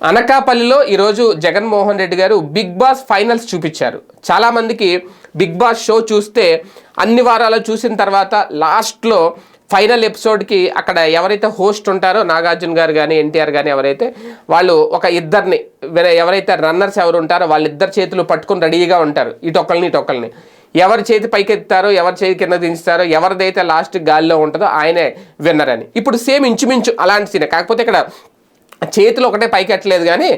అనకాపల్లిలో ఈరోజు జగన్మోహన్ రెడ్డి గారు బిగ్ బాస్ ఫైనల్స్ చూపించారు. చాలామందికి బిగ్ బాస్ షో చూస్తే అన్ని వారాలు చూసిన తర్వాత లాస్ట్లో ఫైనల్ ఎపిసోడ్కి అక్కడ ఎవరైతే హోస్ట్ ఉంటారో నాగార్జున గారు కానీ ఎన్టీఆర్ కానీ ఎవరైతే వాళ్ళు ఒక ఇద్దరిని వేరే ఎవరైతే రన్నర్స్ ఎవరు ఉంటారో వాళ్ళిద్దరు చేతులు పట్టుకొని రెడీగా ఉంటారు. ఇటొకరిని ఇటొకరిని ఎవరి చేతి పైకి ఎత్తారో ఎవరి చేతి కింద దించుతారో ఎవరిదైతే లాస్ట్ గాలిలో ఉంటుందో ఆయనే విన్నర్ అని. ఇప్పుడు సేమ్ ఇంచుమించు అలాంటి సీనే. కాకపోతే ఇక్కడ చేతులు ఒకటే పైకెట్టలేదు కానీ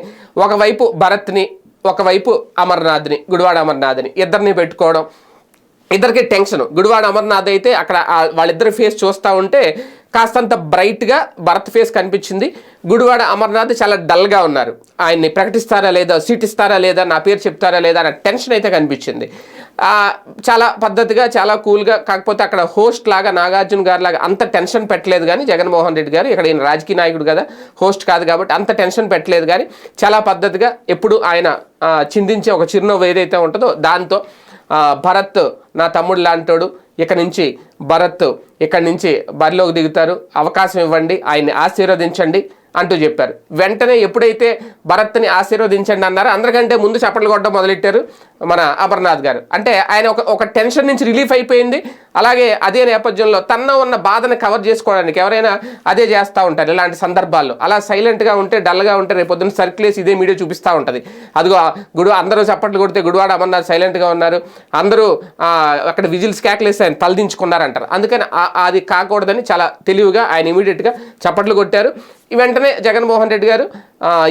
ఒకవైపు భరత్ని ఒకవైపు అమర్నాథ్ని గుడివాడ అమర్నాథ్ని ఇద్దరిని పెట్టుకోవడం. ఇద్దరికి టెన్షన్. గుడివాడ అమర్నాథ్ అయితే అక్కడ వాళ్ళిద్దరి ఫేస్ చూస్తూ ఉంటే కాస్తంత బ్రైట్గా భరత్ ఫేస్ కనిపించింది. గుడివాడ అమర్నాథ్ చాలా డల్గా ఉన్నారు. ఆయన్ని ప్రకటిస్తారా లేదా సీట్ ఇస్తారా లేదా నా పేరు చెప్తారా లేదా అన్న టెన్షన్ అయితే కనిపించింది. చాలా పద్ధతిగా చాలా కూల్గా కాకపోతే అక్కడ హోస్ట్ లాగా నాగార్జున గారు లాగా అంత టెన్షన్ పెట్టలేదు కానీ జగన్మోహన్ రెడ్డి గారు ఇక్కడ ఈయన రాజకీయ నాయకుడు కదా హోస్ట్ కాదు కాబట్టి అంత టెన్షన్ పెట్టలేదు కానీ చాలా పద్ధతిగా ఎప్పుడు ఆయన చిందించే ఒక చిరునవ్వు ఏదైతే ఉంటుందో దాంతో భరత్ నా తమ్ముడు లాంటోడు ఇక నుంచి భరత్ ఇక్కడి నుంచి బరిలోకి దిగుతారు. అవకాశం ఇవ్వండి ఆయన్ని ఆశీర్వదించండి అంటూ చెప్పారు. వెంటనే ఎప్పుడైతే భరత్ని ఆశీర్వదించండి అన్నారో అందరికంటే ముందు చప్పట్లు కొట్టడం మొదలెట్టారు మన అమర్నాథ్ గారు. అంటే ఆయన ఒక ఒక టెన్షన్ నుంచి రిలీఫ్ అయిపోయింది. అలాగే అదే నేపథ్యంలో తన ఉన్న బాధను కవర్ చేసుకోవడానికి ఎవరైనా అదే చేస్తూ ఉంటారు ఇలాంటి సందర్భాల్లో. అలా సైలెంట్గా ఉంటే డల్గా ఉంటే రేపు పొద్దున్న సర్క్యులేస్ ఇదే మీడియా చూపిస్తూ ఉంటుంది. అదిగో గుడు అందరూ చప్పట్లు కొడితే గుడివాడ అమర్నాథ్ సైలెంట్గా ఉన్నారు. అందరూ అక్కడ విజిల్స్ కేకలేసి ఆయన తలదించుకున్నారంటారు. అందుకని అది కాకూడదని చాలా తెలివిగా ఆయన ఇమీడియట్గా చప్పట్లు కొట్టారు. వెంటనే జగన్మోహన్ రెడ్డి గారు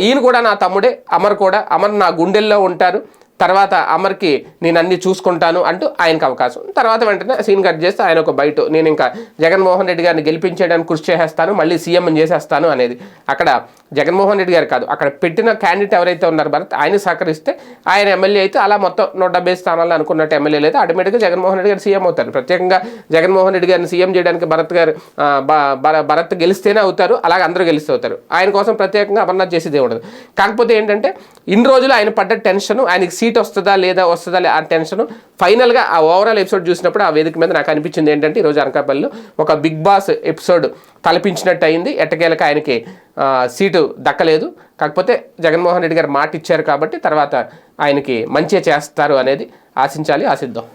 ఈయన కూడా నా తమ్ముడే అమర్ కూడా అమర్ నా గుండెల్లో ఉంటారు. తర్వాత అమర్కి నేను అన్ని చూసుకుంటాను అంటూ ఆయనకు అవకాశం. తర్వాత వెంటనే సీన్ కట్ చేస్తే ఆయన ఒక బయట నేను ఇంకా జగన్మోహన్ రెడ్డి గారిని గెలిపించేయడానికి కృషి చేసేస్తాను మళ్ళీ సీఎం చేసేస్తాను అనేది. అక్కడ జగన్మోహన్ రెడ్డి గారు కాదు అక్కడ పెట్టిన క్యాండిడేట్ ఎవరైతే ఉన్నారు భరత్ ఆయన సహకరిస్తే ఆయన ఎమ్మెల్యే అయితే అలా మొత్తం నూట డెబ్బై స్థానాలు అనుకున్నట్టు ఎమ్మెల్యేలు అయితే ఆటోమేటిక్గా జగన్మోహన్ రెడ్డి గారు సీఎం అవుతారు. ప్రత్యేకంగా జగన్మోహన్ రెడ్డి గారిని సీఎం చేయడానికి భరత్ గారు భరత్ గెలిస్తేనే అవుతారు అలాగే అందరూ గెలిస్తే అవుతారు. ఆయన కోసం ప్రత్యేకంగా అమర్నాథ్ చేసేది ఉండదు కాకపోతే ఏంటంటే ఇన్ని రోజులు ఆయన పడ్డ టెన్షన్ ఆయనకి సీట్ వస్తుందా లేదా వస్తుందా లే- ఆ టెన్షన్ ఫైనల్గా ఆ ఓవరాల్ ఎపిసోడ్ చూసినప్పుడు ఆ వేదిక మీద నాకు అనిపించింది ఏంటంటే ఈరోజు అనకాపల్లిలో ఒక బిగ్ బాస్ ఎపిసోడ్ తలపించినట్టు అయింది ఎట్టకేలకు ఆయనకి సీటు దక్కలేదు. కాకపోతే జగన్మోహన్ రెడ్డి గారు మాట ఇచ్చారు కాబట్టి తర్వాత ఆయనకి మంచి చేస్తారు అనేది ఆశించాలి ఆశిద్దాం.